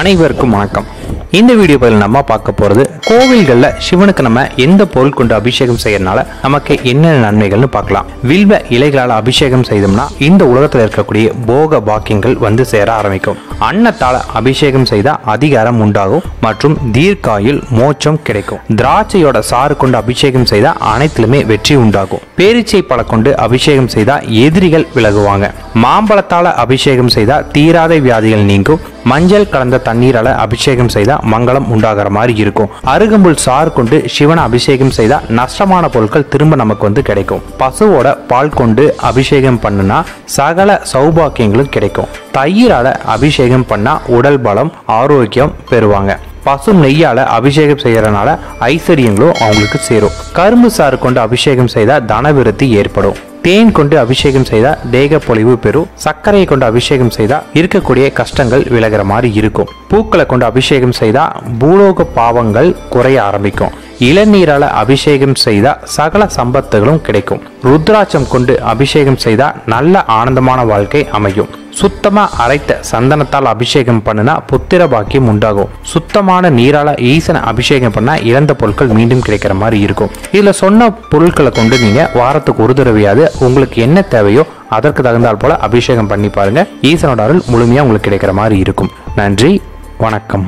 அனைவருக்கும் வணக்கம். இந்த வீடியோ பதில் நம்ம பார்க்க போகிறது கோவில்களில் சிவனுக்கு நம்ம எந்த பொருள் கொண்டு அபிஷேகம் செய்யறதுனால நமக்கு என்னென்ன நன்மைகள்னு பார்க்கலாம். வில்வ இலைகளால் அபிஷேகம் செய்தோம்னா இந்த உலகத்தில் இருக்கக்கூடிய போக பாக்கியங்கள் வந்து சேர ஆரம்பிக்கும். அன்னத்தால் அபிஷேகம் செய்தால் அதிகாரம் உண்டாகும் மற்றும் தீர்க்காயில் மோட்சம் கிடைக்கும். திராட்சையோட சாறு கொண்டு அபிஷேகம் செய்தால் அனைத்திலுமே வெற்றி உண்டாகும். பேரிச்சை பழ கொண்டு அபிஷேகம் செய்தால் எதிரிகள் விலகுவாங்க. மாம்பழத்தால் அபிஷேகம் செய்தால் தீராத வியாதிகள் நீங்கும். மஞ்சள் கலந்த தண்ணீரால அபிஷேகம் செய்தால் மங்களம் உண்டாகிற மாதிரி இருக்கும். அருகம்புல் சாறு கொண்டு சிவனை அபிஷேகம் செய்தால் நஷ்டமான பொருட்கள் திரும்ப நமக்கு வந்து கிடைக்கும். பசுவோட பால் கொண்டு அபிஷேகம் பண்ணுனா சகல சௌபாக்கியங்களும் கிடைக்கும். தயிரால அபிஷேகம் பண்ணா உடல் பலம் ஆரோக்கியம் பெறுவாங்க. பசு நெய்யால அபிஷேகம் செய்யறதுனால ஐஸ்வர்யங்களும் அவங்களுக்கு சேரும். கரும்பு சாறு கொண்டு அபிஷேகம் செய்தால் தனவிருத்தி ஏற்படும். தேன் கொண்டு அபிஷேகம் செய்தா தேக பொலிவு பெறும் சர்க்கரையை கொண்டு அபிஷேகம் செய்தா இருக்கக்கூடிய கஷ்டங்கள் விலகிற மாதிரி இருக்கும். பூக்களை கொண்டு அபிஷேகம் செய்தா பூலோக பாவங்கள் குறைய ஆரம்பிக்கும். இளநீரால அபிஷேகம் செய்தா சகல சம்பத்துகளும் கிடைக்கும். ருத்ராட்சம் கொண்டு அபிஷேகம் செய்தா நல்ல ஆனந்தமான வாழ்க்கை அமையும். சுத்தமா அரைத்த சந்தனத்தால் அபிஷேகம் பண்ணினா புத்திர பாக்கியம் உண்டாகும். சுத்தமான நீரால ஈசனை அபிஷேகம் பண்ணா இழந்த பொருட்கள் மீண்டும் கிடைக்கிற மாதிரி இருக்கும். இதுல சொன்ன பொருட்களை கொண்டு நீங்க வாரத்துக்கு ஒரு தடவையாவது உங்களுக்கு என்ன தேவையோ அதற்கு தகுந்தால் போல அபிஷேகம் பண்ணி பாருங்க. ஈசனோட அருள் முழுமையா உங்களுக்கு கிடைக்கிற மாதிரி இருக்கும். நன்றி வணக்கம்.